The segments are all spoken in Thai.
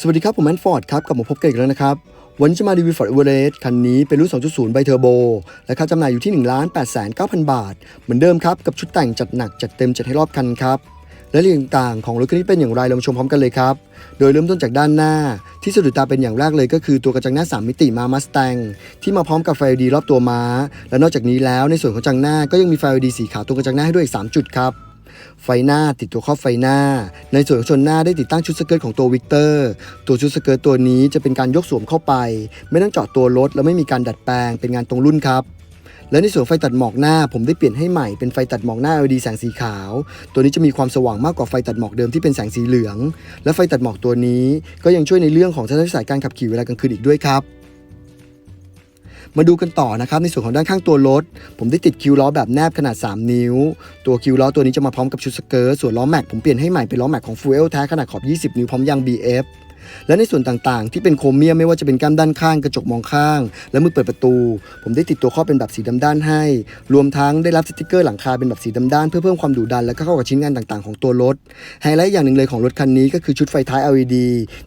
สวัสดีครับ ผมแมนฟอร์ดครับ กลับมาพบกันอีกแล้วนะครับ วันนี้จะมารีวิว Ford Everest คันนี้เป็นรุ่น 2.0 ไบเทอร์โบและค่าจำหน่ายอยู่ที่ 1 8 9 0 0 0 บาท เหมือนเดิมครับ กับชุดแต่งจัดหนัก จัดเต็ม จัดให้รอบคันครับ และเรื่องต่างๆ ของรถคันนี้เป็นอย่างไร เรามาชมพร้อมกันเลยครับ โดยเริ่มต้นจากด้านหน้า ที่สะดุดตาเป็นอย่างแรกเลยก็คือตัวกระจังหน้า 3 มิติมา Mustang ที่มาพร้อมกับไฟ LED รอบตัวม้า และนอกจากนี้แล้วในส่วนของจังหน้าก็ยังมีไฟ LED สีขาวตรงกระจังหน้าให้ด้วยอีก3จุดครับ ไฟหน้าติดตัวครอบไฟหน้า ในส่วนของชนหน้าได้ติดตั้งชุดสเกิร์ตของตัววิกเตอร์ตัวชุดสเกิร์ตตัวนี้จะเป็นการยกสวมเข้าไป ไม่ต้องเจาะตัวรถและไม่มีการดัดแปลงเป็นงานตรงรุ่นครับและในส่วนไฟตัดหมอกหน้าผมได้เปลี่ยนให้ใหม่เป็นไฟตัดหมอกหน้า LED แสงสีขาว ตัวนี้จะมีความสว่างมากกว่าไฟตัดหมอกเดิมที่เป็นแสงสีเหลือง และไฟตัดหมอกตัวนี้ก็ยังช่วยในเรื่องของทัศนวิสัยการขับขี่เวลากลางคืนอีกด้วยครับ มาดูกันต่อนะครับในส่วนของด้านข้างตัวรถ ผมได้ติดคิวล้อแบบแนบขนาด 3 นิ้ว ตัวคิวล้อตัวนี้จะมาพร้อมกับชุดสเกิร์ตส่วนล้อแม็กผมเปลี่ยนให้ใหม่เป็นล้อแม็กของฟูเอลแท้ขนาดขอบ 20 นิ้วพร้อมยาง BF และในส่วนต่างๆ ที่เป็นโครเมียมไม่ว่าจะเป็นก้ามด้านข้างกระจกมองข้าง และมือเปิดประตู ผมได้ติดตัวครอบเป็นแบบสีดำด้านให้ รวมทั้งได้รับสติกเกอร์หลังคาเป็นแบบสีดำด้านเพื่อเพิ่มความดุดันและก็เข้ากับชิ้นงานต่างๆของตัวรถไฮไลท์อย่างหนึ่งเลยของรถคันนี้ก็คือชุดไฟท้าย LED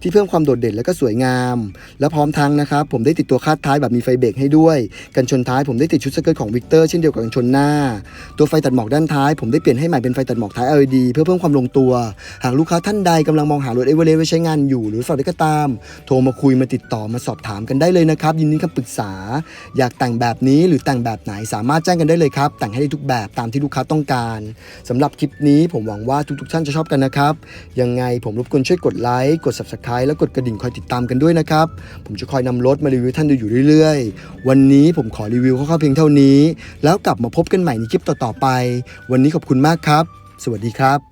ที่เพิ่มความโดดเด่นและก็สวยงาม และพร้อมทั้งนะครับผมได้ติดตัวคาดท้ายแบบมีไฟเบรกให้ด้วย กันชนท้ายผมได้ติดชุดสเกิร์ตของวิกเตอร์เช่นเดียวกับกันชนหน้า ตัวไฟตัดหมอกด้านท้ายผมได้เปลี่ยนให้ใหม่เป็นไฟตัดหมอกท้าย LED เพื่อเพิ่มความลงตัว หากลูกค้าท่านใดกำลังมองหารถเอเวอเรสต์ไว้ใช้งานอยู่หรือฝากได้ก็ตาม โทรมาคุยมาติดต่อมาสอบถามกันได้เลยนะครับ ยินดีคำปรึกษา อยากแต่งแบบนี้หรือแต่งแบบไหนสามารถแจ้งกันได้เลยครับ แต่งให้ได้ทุกแบบตามที่ลูกค้าต้องการสำหรับคลิปนี้ผมหวังว่าทุกๆท่านจะชอบกันนะครับ ยังไงผมรบกวนช่วยกดไลค์กด subscribe และกดกระดิ่งคอยติดตามกันด้วยนะครับผมจะคอยนำรถมารีวิวท่านดูอยู่เรื่อยๆ วันนี้ผมขอรีวิวคร่าวๆเพียงเท่านี้ แล้วกลับมาพบกันใหม่ในคลิปต่อๆไป วันนี้ขอบคุณมากครับ สวัสดีครับ